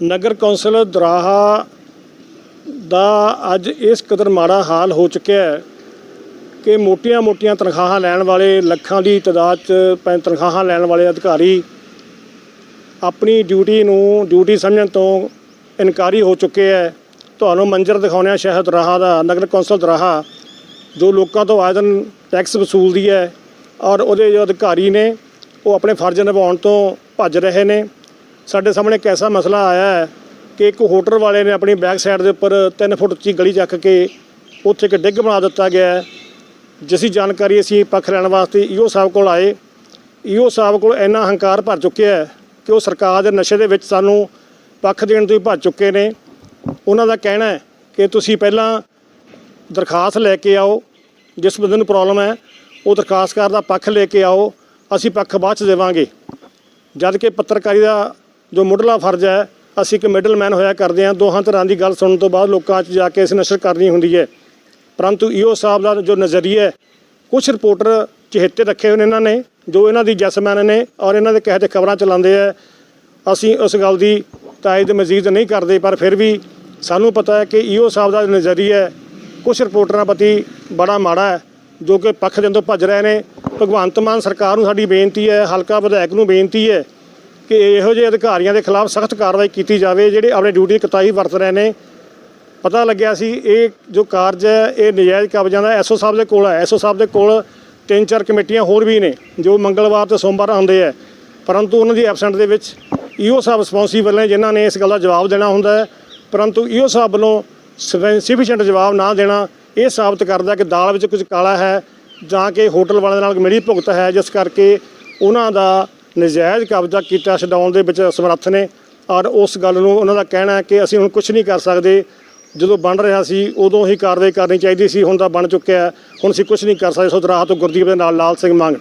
ਨਗਰ council ਦੁਰਾਹਾ ਦਾ ਅੱਜ ਇਸ ਕਦਰ ਮਾੜਾ ਹਾਲ ਹੋ ਚੁੱਕਿਆ ਹੈ ਕਿ ਮੋਟੀਆਂ-ਮੋਟੀਆਂ ਤਨਖਾਹਾਂ ਲੈਣ ਵਾਲੇ ਲੱਖਾਂ ਦੀ ਤਾਦਾਦ 'ਚ ਪੈ ਤਨਖਾਹਾਂ ਲੈਣ ਵਾਲੇ ਅਧਿਕਾਰੀ ਆਪਣੀ ਡਿਊਟੀ ਨੂੰ ਡਿਊਟੀ ਸਮਝਣ ਤੋਂ ਇਨਕਾਰੀ ਹੋ ਚੁੱਕੇ ਹੈ। ਤੁਹਾਨੂੰ ਮੰਜ਼ਰ ਦਿਖਾਉਂਦੇ ਹਾਂ ਸ਼ਹਿਰ ਦਰਾਹਾ ਦਾ ਨਗਰ ਕੌਂਸਲ ਦਰਾਹਾ, ਜੋ ਲੋਕਾਂ ਤੋਂ ਆਏ ਦਿਨ ਟੈਕਸ ਵਸੂਲਦੀ ਹੈ ਔਰ ਉਹਦੇ ਜੋ ਅਧਿਕਾਰੀ ਨੇ, ਉਹ ਆਪਣੇ ਫਰਜ਼ ਨਿਭਾਉਣ ਤੋਂ ਭੱਜ ਰਹੇ ਨੇ। ਸਾਡੇ ਸਾਹਮਣੇ ਇੱਕ ਐਸਾ ਮਸਲਾ ਆਇਆ ਹੈ ਕਿ ਇੱਕ ਹੋਟਲ ਵਾਲੇ ਨੇ ਆਪਣੀ ਬੈਕ ਸਾਈਡ ਦੇ ਉੱਪਰ 3 ਫੁੱਟ ਉੱਚੀ ਗਲੀ ਚੱਕ ਕੇ ਉੱਥੇ ਇੱਕ ਡਿੱਗ ਬਣਾ ਦਿੱਤਾ ਗਿਆ ਹੈ, ਜਿਸ ਦੀ ਜਾਣਕਾਰੀ ਅਸੀਂ ਪੱਖ ਲੈਣ ਵਾਸਤੇ ਈਓ ਸਾਹਿਬ ਕੋਲ ਆਏ। ਈਓ ਸਾਹਿਬ ਕੋਲ ਇੰਨਾ ਹੰਕਾਰ ਭਰ ਚੁੱਕਿਆ ਹੈ ਕਿ ਉਹ ਸਰਕਾਰ ਦੇ ਨਸ਼ੇ ਦੇ ਵਿੱਚ ਸਾਨੂੰ ਪੱਖ ਦੇਣ ਤੋਂ ਹੀ ਭੱਜ ਚੁੱਕੇ ਨੇ। ਉਹਨਾਂ ਦਾ ਕਹਿਣਾ ਹੈ ਕਿ ਤੁਸੀਂ ਪਹਿਲਾਂ ਦਰਖਾਸਤ ਲੈ ਕੇ ਆਓ, ਜਿਸ ਬੰਦੇ ਨੂੰ ਪ੍ਰੋਬਲਮ ਹੈ, ਉਹ ਦਰਖਾਸਤਕਾਰ ਦਾ ਪੱਖ ਲੈ ਕੇ ਆਓ, ਅਸੀਂ ਪੱਖ ਬਾਅਦ ਚ ਦੇਵਾਂਗੇ। ਜਦ ਕਿ ਪੱਤਰਕਾਰੀ ਦਾ ਜੋ ਮੁੱਢਲਾ ਫਰਜ਼ ਹੈ, ਅਸੀਂ ਇੱਕ ਮਿਡਲਮੈਨ ਹੋਇਆ ਕਰਦੇ ਹਾਂ, ਦੋਹਾਂ ਤਰ੍ਹਾਂ ਦੀ ਗੱਲ ਸੁਣਨ ਤੋਂ ਬਾਅਦ ਲੋਕਾਂ 'ਚ ਜਾ ਕੇ ਅਸੀਂ ਨਸ਼ਰ ਕਰਨੀ ਹੁੰਦੀ ਹੈ। ਪਰੰਤੂ ਈਓ ਸਾਹਿਬ ਦਾ ਜੋ ਨਜ਼ਰੀਆ ਹੈ ਕੁਝ ਰਿਪੋਰਟਰ ਚਹੇਤੇ ਰੱਖੇ ਹੋਏ ਨੇ ਇਹਨਾਂ ਨੇ, ਜੋ ਇਹਨਾਂ ਦੀ ਜੈਸਮੈਨ ਨੇ ਔਰ ਇਹਨਾਂ ਦੇ ਕਹੇ ਤੇ ਖਬਰਾਂ ਚਲਾਉਂਦੇ ਆ ਅਸੀਂ ਉਸ ਗੱਲ ਦੀ ਤਾਇਦ ਮਜ਼ੀਦ ਨਹੀਂ ਕਰਦੇ, ਪਰ ਫਿਰ ਵੀ ਸਾਨੂੰ ਪਤਾ ਹੈ ਕਿ ਈਓ ਸਾਹਿਬ ਦਾ ਨਜ਼ਰੀਆ ਹੈ ਕੁਝ ਰਿਪੋਰਟਰਾਂ ਪ੍ਰਤੀ ਬੜਾ ਮਾੜਾ ਹੈ, ਜੋ ਕਿ ਪੱਖ ਦੇਣ ਤੋਂ ਭੱਜ ਰਹੇ ਨੇ। ਭਗਵੰਤ ਮਾਨ ਸਰਕਾਰ ਨੂੰ ਸਾਡੀ ਬੇਨਤੀ ਹੈ, ਹਲਕਾ ਵਿਧਾਇਕ ਨੂੰ ਬੇਨਤੀ ਹੈ ਕਿ ਇਹੋ ਜਿਹੇ ਅਧਿਕਾਰੀਆਂ ਦੇ ਖਿਲਾਫ ਸਖਤ ਕਾਰਵਾਈ ਕੀਤੀ ਜਾਵੇ, ਜਿਹੜੇ ਆਪਣੀ ਡਿਊਟੀ ਦੀ ਵਰਤ ਰਹੇ ਨੇ। ਪਤਾ ਲੱਗਿਆ ਸੀ, ਇਹ ਜੋ ਕਾਰਜ ਹੈ, ਇਹ ਨਜਾਇਜ਼ ਕਬਜ਼ਿਆਂ ਦਾ ਐਸਓ ਸਾਹਿਬ ਦੇ ਕੋਲ ਹੈ। ਐਸਓ ਸਾਹਿਬ ਦੇ ਕੋਲ ਤਿੰਨ ਚਾਰ ਕਮੇਟੀਆਂ ਹੋਰ ਵੀ ਨੇ, ਜੋ ਮੰਗਲਵਾਰ ਤੇ ਸੋਮਵਾਰ ਆਉਂਦੇ ਹੈ। ਪਰੰਤੂ ਉਹਨਾਂ ਦੀ ਐਬਸੈਂਟ ਦੇ ਵਿੱਚ ਈਓ ਸਾਹਿਬ ਰਿਸਪੌਂਸੀਬਲ ਨੇ, ਜਿਨ੍ਹਾਂ ਨੇ ਇਸ ਗੱਲ ਦਾ ਜਵਾਬ ਦੇਣਾ ਹੁੰਦਾ ਹੈ। ਪਰੰਤੂ ਈਓ ਸਾਹਿਬ ਵੱਲੋਂ ਸਫੀਸ਼ੀਐਂਟ ਜਵਾਬ ਨਾ ਦੇਣਾ, ਇਹ ਸਾਬਤ ਕਰਦਾ ਕਿ ਦਾਲ ਵਿੱਚ ਕੁਝ ਕਾਲਾ ਹੈ, ਜਾਂ ਕਿ ਹੋਟਲ ਵਾਲਿਆਂ ਨਾਲ ਮੇਰੀ ਭੁਗਤ ਹੈ, ਜਿਸ ਕਰਕੇ ਉਹਨਾਂ ਦਾ ਨਜਾਇਜ਼ ਕਬਜ਼ਾ ਕੀਤਾ ਛਡਾਉਣ ਦੇ ਵਿੱਚ ਸਮਰੱਥ ਨੇ। ਔਰ ਉਸ ਗੱਲ ਨੂੰ ਉਹਨਾਂ ਦਾ ਕਹਿਣਾ ਹੈ ਕਿ ਅਸੀਂ ਹੁਣ ਕੁਝ ਨਹੀਂ ਕਰ ਸਕਦੇ। ਜਦੋਂ ਬਣ ਰਿਹਾ ਸੀ, ਉਦੋਂ ਹੀ ਕਾਰਵਾਈ ਕਰਨੀ ਚਾਹੀਦੀ ਸੀ, ਹੁਣ ਤਾਂ ਬਣ ਚੁੱਕਿਆ ਹੁਣ ਅਸੀਂ ਕੁਝ ਨਹੀਂ ਕਰ ਸਕਦੇ। ਸੋ ਦਰਾਹ ਤੋਂ ਗੁਰਦੀਪ ਦੇ ਨਾਲ ਲਾਲ ਸਿੰਘ ਮੰਗ।